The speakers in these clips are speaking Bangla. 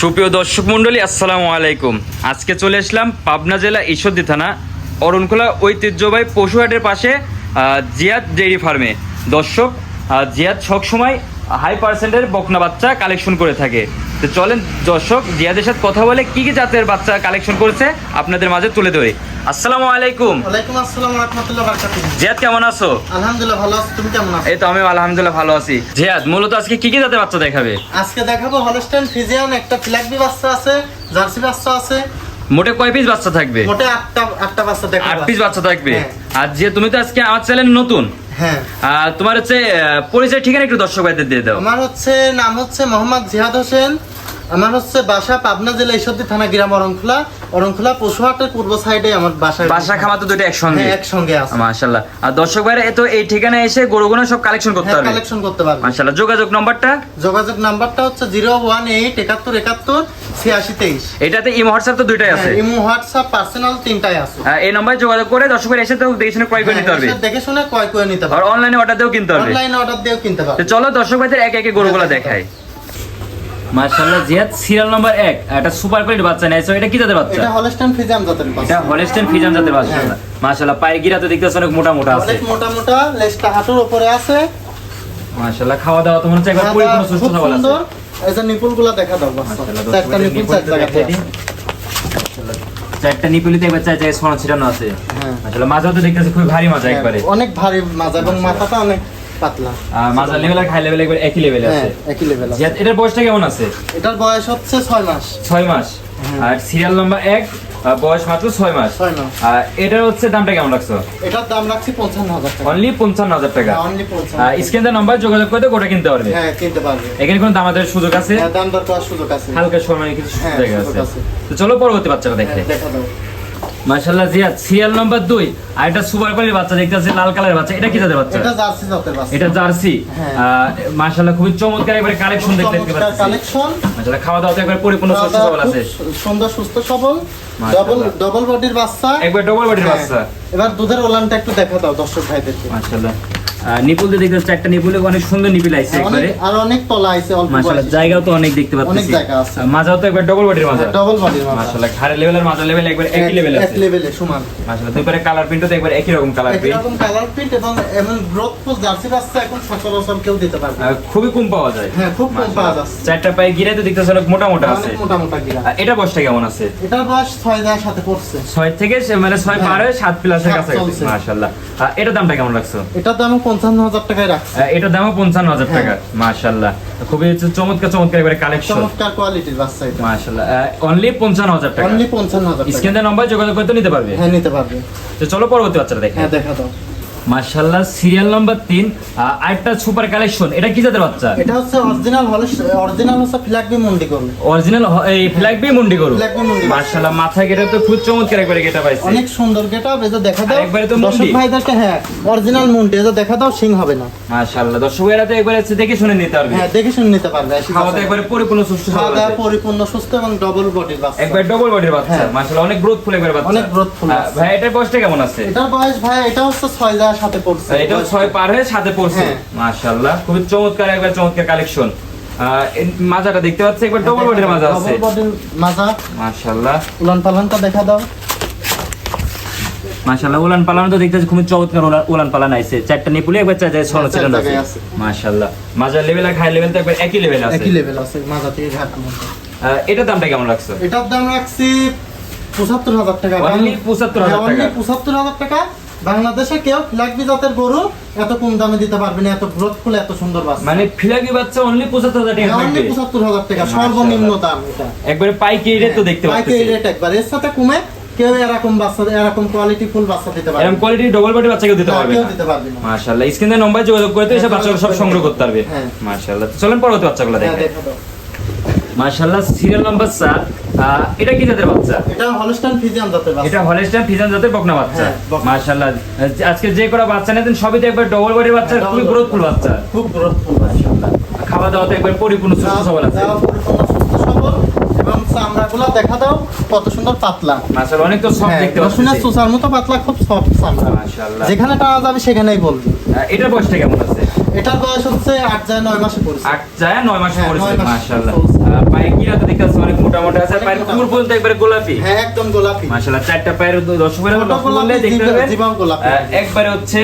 সুপ্রিয় দর্শক মণ্ডলী, আসসালামু আলাইকুম। আজকে চলে আসলাম পাবনা জেলা ঈশ্বরদী থানা অরুণকোলা ঐতিহ্যবাহী পশুহাটের পাশে জিয়াদ ডেইরি ফার্মে। দর্শক জিয়াদ সবসময় হাই পার্সেন্টের বকনা বাচ্চা কালেকশন করে থাকে। তো চলেন দর্শক জিয়াদের সাথে কথা বলে কি কি জাতের বাচ্চা কালেকশন করেছে আপনাদের মাঝে তুলে ধরে। আসসালামু আলাইকুম। ওয়ালাইকুম আসসালাম ওয়া রাহমাতুল্লাহ বারাকাতুহু। জিয়াদ কেমন আছো? আলহামদুলিল্লাহ ভালো আছি তুমি কেমন আছো? এই তো আমি আলহামদুলিল্লাহ ভালো আছি। জিয়াদ মূলত আজকে কি কি জাতের বাচ্চা দেখাবে? আজকে দেখাবো হলস্টাইন ফিজিয়ান একটা ফিলাকবি বাচ্চা আছে জার্সি বাচ্চা আছে। মোটে কয় পিস বাচ্চা থাকবে? মোটে আটটা আটটা বাচ্চা দেখাবো আট পিস বাচ্চা থাকবে? হ্যাঁ। আর যে তুমি তো আজকে আমার চ্যানেল নতুন। হ্যাঁ। তোমার হচ্ছে পরিচয় ঠিকানা একটু দর্শক ভাইদের দিয়ে দাও। আমার হচ্ছে নাম হচ্ছে মোহাম্মদ জিহাদ হোসেন। আমার হচ্ছে বাসা পাবনা জেলা ঈশ্বরদী থানা গ্রাম অরংখোলা। অরংখোলা পশুহাটের পূর্ব সাইডে আমার বাসা বাসা খামার তো দুটো একসঙ্গে। হ্যাঁ একসঙ্গে আছে। মাশাল্লাহ আর দর্শক ভাইরা এ তো এই ঠিকানায় এসে গরুগুলো সব কালেকশন করতে হ্যাঁ হবে কালেকশন করতে পারবে। মাশাল্লাহ যোগাযোগ নম্বরটা? যোগাযোগ নাম্বারটা হচ্ছে জিরো ওয়ান এইট একাত্তর একাত্তর ছিয়াশি তেইশ। এটাতে ইমো হোয়াটসঅ্যাপ তো দুইটাই আছে? ইমো হোয়াটসঅ্যাপ পার্সোনাল তিনটাই আছে। এই নম্বরে যোগাযোগ করে দর্শক ভাই এসে তো দেখে শুনে ক্রয় করে নিতে হ্যাঁ, পারবে দেখে শুনে ক্রয় করে নিতে পারবে আর পারবে। অনলাইনে অর্ডার দিয়েও কিনতে পারবে। অনলাইন অর্ডার দিয়েও কিনতে পারবে। তো চলো দর্শক ভাইদের এক একে গরুগুলো দেখাই। মাশাল্লাহ জিয়াদ সিরিয়াল নম্বর এক একটা সুপার কোয়ালিটি বাচ্চা এটা কি জাতের বাচ্চা? এটা হলস্টাইন ফিজাম জাতের এটা বাচ্চা হলেস্টেন ফিজান জাতের বাচ্চা। হ্যাঁ। গিরা তো দেখতেছ অনেক মোটা মোটা আছে। অনেক মোটা মোটা লেজটা হাঁটুর উপরে আছে। মাশাল্লাহ খাওয়া দাওয়া তো মনে হচ্ছে একবার পরিপূর্ণ সুস্থ খুব সবল আছে। এই যে দেখা দাও বাচ্চা। মাশাআল্লাহ, চারটা দর্শকদের নিপুল চার জায়গাতে। দেখাই দিই। মাশাআল্লাহ, চারটা নিপুলিতে একবার চার জায়গায় ছড়ানো ছিটানো আছে। হ্যাঁ। আসলে মাজাও তো দেখতেছে খুবই ভারী মাজা একবারে। অনেক ভারী মাজা এবং মাথাটা অনেক পাতলা। আর লেভেল আর খাই লেভেল একবার একই লেভেলে হ্যাঁ আছে। একই লেভেল আছে। এটার বয়সটা কেমন আছে? এটার বয়স হচ্ছে ছয় মাস। ছয় মাস। হ্যাঁ। আর সিরিয়াল নাম্বার এক বয়স মাত্র ছয় মাস। আর এটার হচ্ছে দামটা কেমন রাখছো? এটার দাম রাখছি পঞ্চান্ন হাজার টাকা। অনলি পঞ্চান্ন হাজার টাকা। স্ক্রিনের নাম্বার যোগাযোগ করতে গোটা কিনতে পারবে। হ্যাঁ কিনতে পারবে। এখানে কোনো দামাদের সুযোগ আছে? হ্যাঁ, দাম দর করার সুযোগ আছে। হালকা সময় কিছু হ্যাঁ, জায়গা আছে। তো চলো পরবর্তী বাচ্চাটা দেখে। হ্যাঁ, দেখা দাও। মাশাআল্লাহ জিয়াদ সিরিয়াল নাম্বার 2 আর এটা সুপার কোয়ালিটির বাচ্চা দেখতে আছে লাল কালারের বাচ্চা। এটা কি জাতের বাচ্চা? এটা জার্সি জাতের বাচ্চা। এটা জার্সি? হ্যাঁ। মাশাআল্লাহ খুবই চমৎকার একবারে কালেকশন দেখতে পাচ্ছি। কালেকশন মাশাআল্লাহ খাওয়া দাওয়া একবারে পরিপূর্ণ সুস্থ সবল আছে। সুন্দর সুস্থ সবল। ডাবল ডাবল ডবল বডির বাচ্চা। একবার ডাবল বডির হ্যাঁ। বাচ্চা। এবার দুধের ওলানটা একটু দেখা দাও দর্শক ভাইদেরকে। মাশাআল্লাহ। নিপুল দিয়ে দেখতে পাচ্ছি একটা নিপুলে অনেক সুন্দর নিপিল আইছে একবারে। আর অনেক তলা আছে অল্প মাশাআল্লাহ জায়গাও তো অনেক দেখতে পাচ্ছি। অনেক জায়গা আছে। মাজাও তো একবার ডবল বডির মাজা ডবল বডির মাথা মাশাআল্লাহ ঘাড়ের লেভেল আর মাজা লেভেল একবার একই লেভেল এক আছে। লেভেলে সমান। মাশাআল্লাহ দুই পারে কালার প্রিন্টও তো একবার একই রকম কালার একই রকম কালার প্রিন্ট এবং এমন গ্রোথ ফুল জার্সি বাচ্চা এখন সচরাচর কেউ দিতে পারবে খুবই কম পাওয়া যায়। হ্যাঁ, খুব কম পাওয়া যাচ্ছে। চারটা পায়ে গিরে তো দেখতেছ অনেক মোটা মোটা আছে। মোটা মোটা গিরা। এটা বয়সটা কেমন আছে? এটার বয়স ছয় দেওয়ার সাথে পড়ছে ছয় থেকে মানে ছয় হ্যাঁ। পার হয়ে সাত প্লাসের কাছে। মাশাআল্লাহ। এটার দামটা কেমন রাখছো এটার দাম পঞ্চান্ন হাজার টাকায় রাখছে। এটা এটার দামও পঞ্চান্ন হাজার হ্যাঁ। টাকা মাশাল্লাহ খুবই হচ্ছে চমৎকার চমৎকার এবারে কালেকশন চমৎকার কোয়ালিটির বাচ্চা এটা। মাশাল্লাহ অনলি পঞ্চান্ন হাজার টাকা। অনলি পঞ্চান্ন হাজার টাকা। স্ক্রিনের নম্বর যোগাযোগ করতে নিতে পারবে? হ্যাঁ নিতে পারবে। তো চলো পরবর্তী বাচ্চাটা দেখে হ্যাঁ দেখা দাও। মাশাআল্লাহ সিরিয়াল নাম্বার তিন আরেকটা সুপার কালেকশন এটা কি জাতের বাচ্চা? এটা হচ্ছে অরিজিনাল হলে অরিজিনাল হচ্ছে ফ্ল্যাগবি মুন্ডি করবে অরিজিনাল এই ফ্ল্যাগ বি মুন্ডি মুন্ডি। মাশাআল্লাহ মাথায় গেটা তো খুব চমৎকার একবারে গেটা পাইছে অনেক সুন্দর গেটা বেজে দেখা দাও। একবারে তো মুন্ডি। ভাইদেরকে হ্যাঁ অরিজিনাল মুন্ডি এটা দেখা দাও সিং হবে না। মাশাআল্লাহ দর্শক ভাইরা তো একবারে দেখে শুনে নিতে পারবে। হ্যাঁ দেখে শুনে নিতে পারবে খাওয়া যাচাই। একবারে পরিপূর্ণ সুস্থ খাওয়া দাওয়া পরিপূর্ণ সুস্থ এবং ডবল বডির বাচ্চা। একবার ডবল বডির বাচ্চা হ্যাঁ। মাশাআল্লাহ অনেক গ্রোথ ফুল একবার বাচ্চা। অনেক আহ, বাচ্চা। ভাই এটার বয়সটা কেমন আছে? এটার বয়স ভাই এটা হচ্ছে ছয় দেওয়ার সাথে পড়ছে। এটাও ছয় পার হয়ে সাথে পড়ছে। হ্যাঁ। মাশাআল্লাহ খুবই চমৎকার একবার চমৎকার কালেকশন মাজাটা দেখতে পাচ্ছি একবার ডবল বডির মাজা আছে। ডবল বডির মাজা। মাশাআল্লাহ। উলান পালানটা দেখা দাও। মাশাআল্লাহ উলান পালানো তো দেখতেছি খুবই চমৎকার উলান- পালান আইছে। চারটা নিপুলে একবার চার জায়গায় ছড়া চার ছিটানো আছে। মাশাআল্লাহ মাজার লেভেল আর খাই লেভেল তো একবার একই লেভেল আছে। একই লেভেল আছে মাজা থেকে ঘাট। এটার দামটা কেমন রাখছো এটার দাম রাখছি পঁচাত্তর হাজার টাকা। Only 75,000 হ্যাঁ, টাকা। 75,000 টাকা। বাংলাদেশে কেউ ফ্ল্যাগবি জাতের গরু এত কম দামে দিতে পারবে না এত গ্রোথ ফুল এত সুন্দর বাচ্চা মানে ফিলাকি বাচ্চা অনলি পঁচাত্তর হাজার টাকা অনলি থাকবে। পঁচাত্তর হাজার টাকা সর্বনিম্ন দাম এটা। একবারে পাইকারি রেট তো দেখতে পাইকারি পাচ্ছি। রেট একবার। এর সাথে কমে কেউ এরকম বাচ্চা এরকম কোয়ালিটি ফুল বাচ্চা দিতে পারবে এরকম কোয়ালিটি ডবল বডি বাচ্চাকে দিতে হ্যাঁ, পারবে না। দিতে পারবে না। মাশাআল্লাহ। স্ক্রিনের নম্বর যোগাযোগ করে তো এসব বাচ্চাগুলো সব সংগ্রহ করতে পারবে। হ্যাঁ। মাশাআল্লাহ। চলেন পরবর্তী বাচ্চাগুলো হ্যাঁ, দেখে। দেখা দাও। মাশাআল্লাহ সিরিয়াল নাম্বার এটা কি জাতের বাচ্চা? এটা হলস্টাইন জাতের বাচ্চা। এটা হলেস্টাইন জাতের বকনা বাচ্চা। হ্যাঁ, মাশাআল্লাহ আজকে যে বাচ্চা নিতেন সবই তো একবার ডবল বডির বাচ্চা হ্যাঁ, খুবই গ্রোথফুল বাচ্চা। খুব গ্রোথফুল খাওয়া দাওয়া তো একবার পরিপূর্ণ সুস্থ সবল আছে। এবং চামড়াগুলো দেখা দাও কত সুন্দর পাতলা। মাশাআল্লাহ অনেক তো সব হ্যাঁ, দেখতে রসুনের পাচ্ছি। চোষার মতো পাতলা খুব সফট চামড়া। মাশাআল্লাহ। যেখানে টানা যাবে সেখানেই বলবে। এটার বয়সটা কেমন আছে? এটার বয়স হচ্ছে আট যায় নয় মাসে পড়ছে। যায় মাস হ্যাঁ, পড়েছে মাশাআল্লাহ। পায়ে গিরা তো দেখতে অনেক মোটা আছে। পায়ের কুকুর পর্যন্ত একবারে গোলাপি। হ্যাঁ একদম গোলাপি। মাশাআল্লাহ চারটা পায়ের দেখতে জীবন- পাবেন। জীবন গোলাপি। একবারে হচ্ছে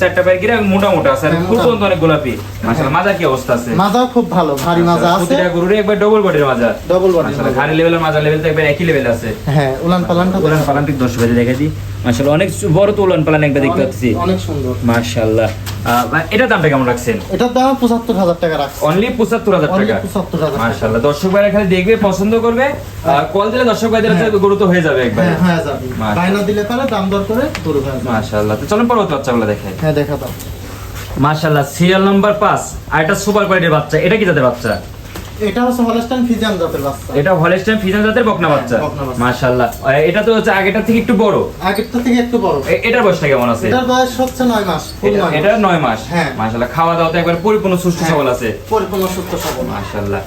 চারটা পায়ের গিরা মোটা মোটা আছে। আর হ্যাঁ, কুকুর মোটা। অনেক গোলাপি। মাশাআল্লাহ মাজা কি অবস্থা আছে? মাজাও খুব ভালো ভারী মাজা আছে। প্রতিটা একবার ডবল বডির মাজা। ডবল বডি মাশাআল্লাহ লেভেলের মাজা লেভেল তো একবার একই লেভেল আছে। হ্যাঁ উলান পালানটা উলান পালান ঠিক দর্শক ভাইদের দেখে দিই। মাশাআল্লাহ অনেক বড় তো উলান পালান একবার দেখতে পাচ্ছি। অনেক সুন্দর। মাশাআল্লাহ। এটার দামটা কেমন রাখছেন? এটার দাম পঁচাত্তর হাজার টাকা রাখছে। অনলি পঁচাত্তর হাজার টাকা? পঁচাত্তর হাজার মার্শাল্লাহ দর্শক ভাইরা খালি দেখবে পছন্দ করবে। কল দিলে দর্শক ভাইদের গরু তো হয়ে যাবে একবার। হ্যাঁ হয়ে যাবে। বায়না দিলে তাহলে দাম দর করে গরু হয়ে যাবে। মার্শাল্লাহ তো চলুন পরবর্তী বাচ্চাগুলো দেখে হ্যাঁ দেখা দাও। মার্শাল্লাহ সিরিয়াল নাম্বার পাঁচ আর এটা সুপার কোয়ালিটির বাচ্চা। এটা কি যাদের বাচ্চা? এটা হচ্ছে হলস্টাইন ফিজিয়ান জাতের বাচ্চা। এটা হলেস্টাইন ফিজান জাতের বকনা হ্যাঁ, বাচ্চা। মাশাআল্লাহ। এটা তো হচ্ছে থেকে একটু বড়। আগেরটা থেকে একটু বড়। এটার বয়সটা কেমন আছে? এটার বয়স হচ্ছে নয় মাস এটা- নয় এটা মাস। হ্যাঁ। মাশাআল্লাহ খাওয়া দাওয়া তো একবার পরিপূর্ণ সুস্থ হ্যাঁ। সবল আছে। পরিপূর্ণ সুস্থ সবল। মাশাআল্লাহ।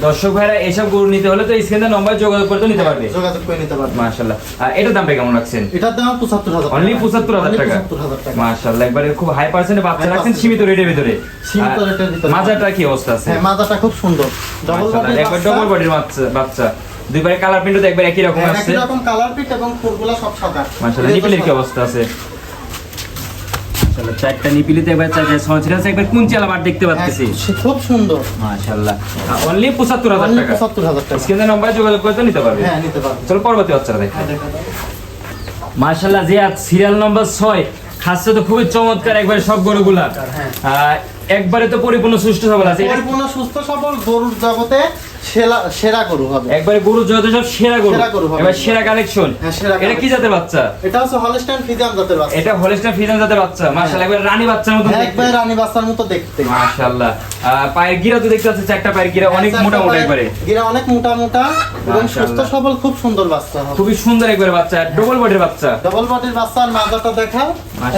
দর্শক ভাইরা এইসব গরু নিতে হলে তো স্ক্রিনে নম্বর যোগাযোগ করে তো নিতে পারবে। যোগাযোগ করে নিতে পারবে। মাশাআল্লাহ। এটার দামটা কেমন রাখছেন? এটার দাম পঁচাত্তর হাজার অনলি পঁচাত্তর হাজার টাকা? পঁচাত্তর হাজার টাকা। মাশাআল্লাহ একবারে খুব হাই পার্সেন্টে বাচ্চা রাখছেন সীমিত রেটের ভিতরে। সীমিত রেটের ভিতরে। মাজাটা কি অবস্থা আছে? হ্যাঁ মাজাটা খুব সুন্দর। ডবল মাশাআল্লাহ, একবার ডবল বডির বাচ্চা বাচ্চা। দুই পারে কালার প্রিন্টও একবার একই রকম আছে একই রকম কালার পিট এবং ফুলগুলা সব সাদা। মাশাআল্লাহ নিপিলের কি অবস্থা আছে? মাশাআল্লাহ চারটা নিপিলিতে একবার চারটা একবার চালাবার দেখতে পাচ্ছি হ্যাঁ, খুব সুন্দর। মাশাআল্লাহ। অনলি 75000 টাকা। পঁচাত্তর হাজার টাকা। স্ক্রিনে নম্বর যোগাযোগ করে নিতে পারবে। হ্যাঁ নিতে পারবে। চলো পরবর্তী বাচ্চারা দেখে। হ্যাঁ, দেখা মাশাআল্লাহ জিয়াদ সিরিয়াল নাম্বার 6 খাসে তো খুবই চমৎকার একবার সব গরুগুলা হ্যাঁ। একবারে তো পরিপূর্ণ সুস্থ সবল আছে। পরিপূর্ণ সুস্থ সবল গরুর জগতে সেরা সেরা গরু হবে। একবারে গরু যত সব সেরা গরু। সেরা গরু হবে। এবার সেরা কালেকশন হ্যাঁ, এটা কি জাতের বাচ্চা? এটা হচ্ছে হলস্টাইন ফিজিয়ান জাতের বাচ্চা। এটা হলিস্টার ফিজান জাতের বাচ্চা। মাশাআল্লাহ একবার রানী বাচ্চার মতো হ্যাঁ, রানী বাচ্চার মতো দেখতে। মাশাআল্লাহ। পায়ের গিরা তো দেখতে পাচ্ছি চারটা পায়ের গিরা অনেক মোটা মোটা একবারে। গিরা অনেক মোটা মোটা এবং সুস্থ সবল খুব সুন্দর বাচ্চা হবে। খুবই সুন্দর একবারে বাচ্চা। ডবল বডির বাচ্চা। ডবল বডির বাচ্চার মাজাটা দেখা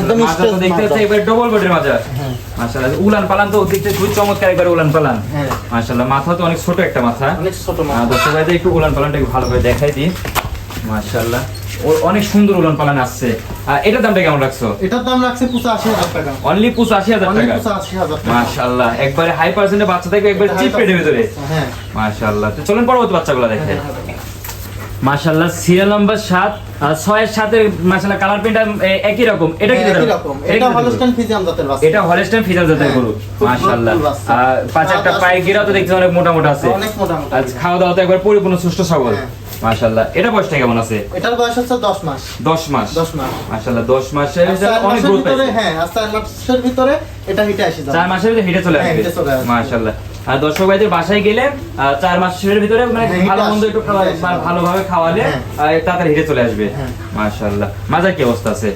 একদম মাজা তো স্ট্রেট দেখতে পাচ্ছি একবার ডবল বডির মাজা। হ্যাঁ। মাশাআল্লাহ উলান পালান তো দেখতে খুবই চমৎকার একবার উলান পালান। মাশাআল্লাহ মাথা তো অনেক ছোট একটা মাথা। অনেক ছোট মাথা। দর্শক ভাইদের একটু উলান পালানটা ভালো করে দেখাই দিই। মাশাআল্লাহ। অনেক সুন্দর উলান পালান আসছে। আর এটার দামটা কেমন রাখছো? এটার দাম রাখছে পঁচাশি হাজার টাকা। অনলি পঁচাশি হাজার অনেক টাকা? মাশাআল্লাহ। একবারে হাই পার্সেন্টে বাচ্চা থাকবে একবার চিপ পেটে ভিতরে হ্যাঁ। মাশাআল্লাহ। তো চলেন পরবর্তী বাচ্চাগুলো দেখে। হ্যাঁ, মাশাআল্লাহ সিরিয়াল নাম্বার আর সাথে মাশাআল্লাহ কালার প্রিন্ট একই রকম। এটা কি একই রকম। এটা কি? হলস্টাইন জাতের বাচ্চা। এটা হলস্টাইন জাতের হ্যাঁ, গরু খুব মাশাআল্লাহ। আর পাঁচ একটা তো দেখতে অনেক মোটা মোটা আছে। অনেক মোটা মোটা আজ খাওয়া দাওয়া তো একবার পরিপূর্ণ সুস্থ সবল। হ্যাঁ। মাশাআল্লাহ। এটা বয়সটা কেমন আছে? এটার বয়স হচ্ছে দশ মাস। দশ মাস। দশ মাস। মাশাআল্লাহ দশ মাসে আর ভিতরে অনেক গ্রোথ ভিতরে হ্যাঁ চার মাসের ভিতরে এটা হিটে আসে যাবে চার মাসের ভিতরে হেঁটে চলে হ্যাঁ, আসবে। হেঁটে চলে আসবে। মাশাআল্লাহ। আর দর্শক ভাইদের বাসায় গেলে চার মাসের ভিতরে মানে হ্যাঁ, ভালো মন্দ একটু ভালোভাবে খাওয়ালে হ্যাঁ। তাড়াতাড়ি হেঁটে চলে আসবে। হ্যাঁ। মাশাআল্লাহ। মাজার কি অবস্থা আছে?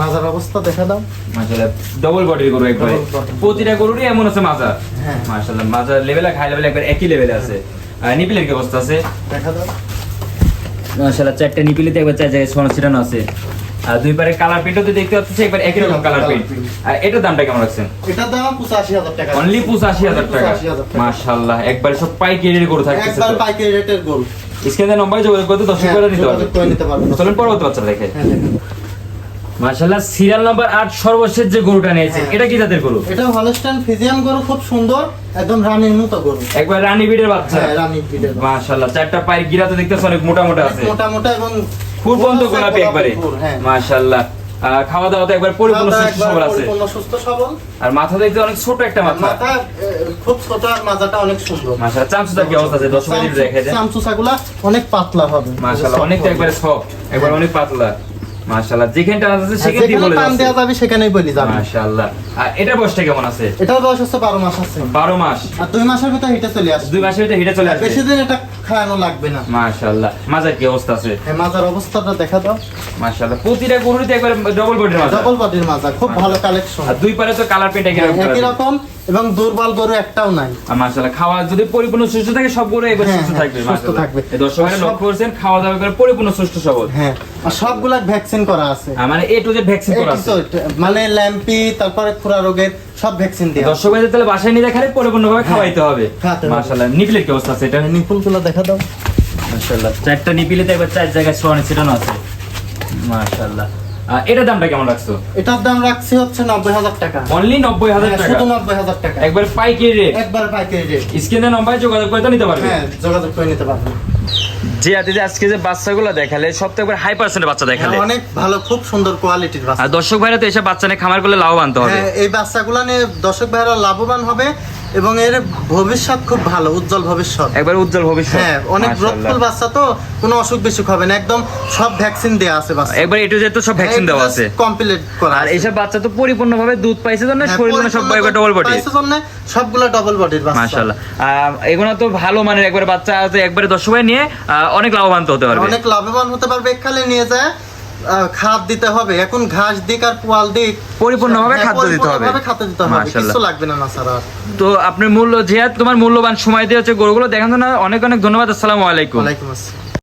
মাজার অবস্থা দেখা দাও। মাশাআল্লাহ। ডবল বডির গরু একবারে। প্রতিটা গরুরই এমন আছে মাজা হ্যাঁ। মাশাআল্লাহ। মাজার লেভেল হাই লেভেল একবার একই লেভেলে আছে। নিপিলের কি অবস্থা আছে? দেখা দাও। মাশাআল্লাহ চারটা নিপিলিতে একবার চার জায়গায় সোনা ছিটানো আছে। আর দুই পারে কালার প্রিন্টও তো দেখতে পাচ্ছি একবার একই রকম কালার প্রিন্ট আর এটার দামটা কেমন রাখছেন? এটার দাম পঁচাশি হাজার টাকা। অনলি পঁচাশি হাজার টাকা। 85,000 টাকা। মাশাআল্লাহ একবারে সব পাইকারি গরু থাকতেছে একবার পাইকারি রেটের স্ক্রিনে নম্বরে যোগাযোগ করতে দর্শক হ্যাঁ, করে নিতে করে। চলুন পরবর্তী বাচ্চা দেখে। হ্যাঁ মাশাআল্লাহ সিরিয়াল নাম্বার 8 সর্বশেষ যে গরুটা নিয়েছে হ্যাঁ। এটা কি জাতের গরু? এটা হলস্টাইন গরু খুব সুন্দর একদম রানীর মতো গরু। একবার রানী বিটের বাচ্চা। হ্যাঁ রানী। মাশাআল্লাহ চারটা পায়ের গিরা তো দেখতেছ অনেক মোটা মোটা আছে। মোটা মোটা এবং খুব বন্ধ গোলাপি একবারে। ফুল, হ্যাঁ। মাশাআল্লাহ। খাওয়া দাওয়া তো একবার পরিপূর্ণ সুস্থ সবল আছে। পরিপূর্ণ সুস্থ সবল। আর মাথা দেখতে অনেক ছোট একটা মাথা। মাথা খুব ছোট আর মাথাটা অনেক সুন্দর। মাশাআল্লাহ কি অবস্থা আছে? দর্শক দেন। চামচুসাগুলা অনেক পাতলা হবে। মাশাআল্লাহ অনেকটা একবারে সফট একবার অনেক পাতলা। মাশাআল্লাহ যেখানটা আছে আর সেখান দিয়ে বলে দেওয়া যাবে সেখানেই বলি যাবে। মাশাআল্লাহ। আর এটা বয়সটা কেমন আছে? এটার বয়স হচ্ছে বারো মাস আছে। 12 মাস। আর দুই মাসের ভিতরে হিটে চলে আসবে। দুই মাসের ভিতরে হেঁটে চলে আসবে। বেশি দিন এটা খাওয়ানো লাগবে না। মাশাআল্লাহ। মাজার কি অবস্থা আছে? হ্যাঁ মাজার অবস্থাটা দেখা দাও। মাশাআল্লাহ। প্রতিটা একবার ডবল বডির মাজা ডবল বডির মাজা খুব ভালো কালেকশন আর দুই পারে তো কালার একই রকম একই রকম এবং দুর্বল গরু একটাও নাই। মাশাআল্লাহ খাওয়া যদি পরিপূর্ণ সুস্থ থাকে সব গরু একবার হ্যাঁ, সুস্থ হ্যাঁ, থাকবে সুস্থ থাকবে। দর্শকরা লক্ষ্য করছেন খাওয়া দাওয়া করে পরিপূর্ণ সুস্থ সবল। হ্যাঁ আর সবগুলা ভ্যাকসিন করা আছে। মানে এ টু জেড ভ্যাকসিন করা আছে। মানে ল্যাম্পি তারপরে খুরা রোগের সব ভ্যাকসিন দেওয়া দর্শক ভাইদের তাহলে বাসায় নিয়ে দেখালে পরিপূর্ণভাবে খাওয়াইতে হবে। মাশাআল্লাহ নিপিলের কি অবস্থা আছে? এটা নিপুলগুলো দেখা দাও। মাশাআল্লাহ চারটা নিপিলেতে একবার চার জায়গায় সোয়ানি ছিটানো আছে। মাশাআল্লাহ। এটার দামটা কেমন রাখছো? এটার দাম রাখছি হচ্ছে নব্বই হাজার টাকা। অনলি নব্বই হাজার হ্যাঁ, টাকা? শুধু নব্বই হাজার টাকা। একবার পাইকারি রেট একবার পাইকারি রেট স্ক্রিনে নম্বরে যোগাযোগ করে তো নিতে পারবে। হ্যাঁ যোগাযোগ করে নিতে পারবেন যে আদিতে আজকে যে বাচ্চাগুলো দেখালে সব হাই পার্সেন্টের বাচ্চা দেখালে। হ্যাঁ, অনেক ভালো খুব সুন্দর কোয়ালিটির বাচ্চা। আর দর্শক ভাইরা তো এসব বাচ্চা নিয়ে খামার করলে লাভবান তো হবে। হ্যাঁ, এই বাচ্চাগুলো নিয়ে দর্শক ভাইরা লাভবান হবে। এবং এর ভবিষ্যৎ খুব ভালো উজ্জ্বল ভবিষ্যৎ। একবার উজ্জ্বল ভবিষ্যৎ। হ্যাঁ অনেক। গ্রোথফুল বাচ্চা তো কোনো অসুখ বিসুখ হবে না একদম সব ভ্যাকসিন দেওয়া আছে বাচ্চা। একবার এটু যেহেতু সব ভ্যাকসিন দেওয়া আছে। কমপ্লিট করা আর। এইসব বাচ্চা তো পরিপূর্ণভাবে দুধ পাইছে জন্য হ্যাঁ, শরীর মানে সব একবার ডবল বডি পাইছে জন্য সবগুলো ডবল বডির বাচ্চা। মাশাআল্লাহ। এগুলো তো ভালো মানের একবার বাচ্চা আছে একবারে দর্শক ভাই নিয়ে অনেক লাভবান হতে পারবে। অনেক লাভবান হতে পারবে এখানে নিয়ে যায়। খাদ দিতে হবে। এখন ঘাস দিক আর পোয়াল দিক পরিপূর্ণভাবে হ্যাঁ, খাদ্য দিতে হবে। খাদ্য দিতে হবে। কিছু লাগবে না না স্যার তো আপনার মূল্য যেহেতু তোমার মূল্যবান সময় দিয়ে হচ্ছে গরুগুলো দেখেন জন্য অনেক অনেক ধন্যবাদ। আসসালামু আলাইকুম। ওয়ালাইকুম আসসালাম।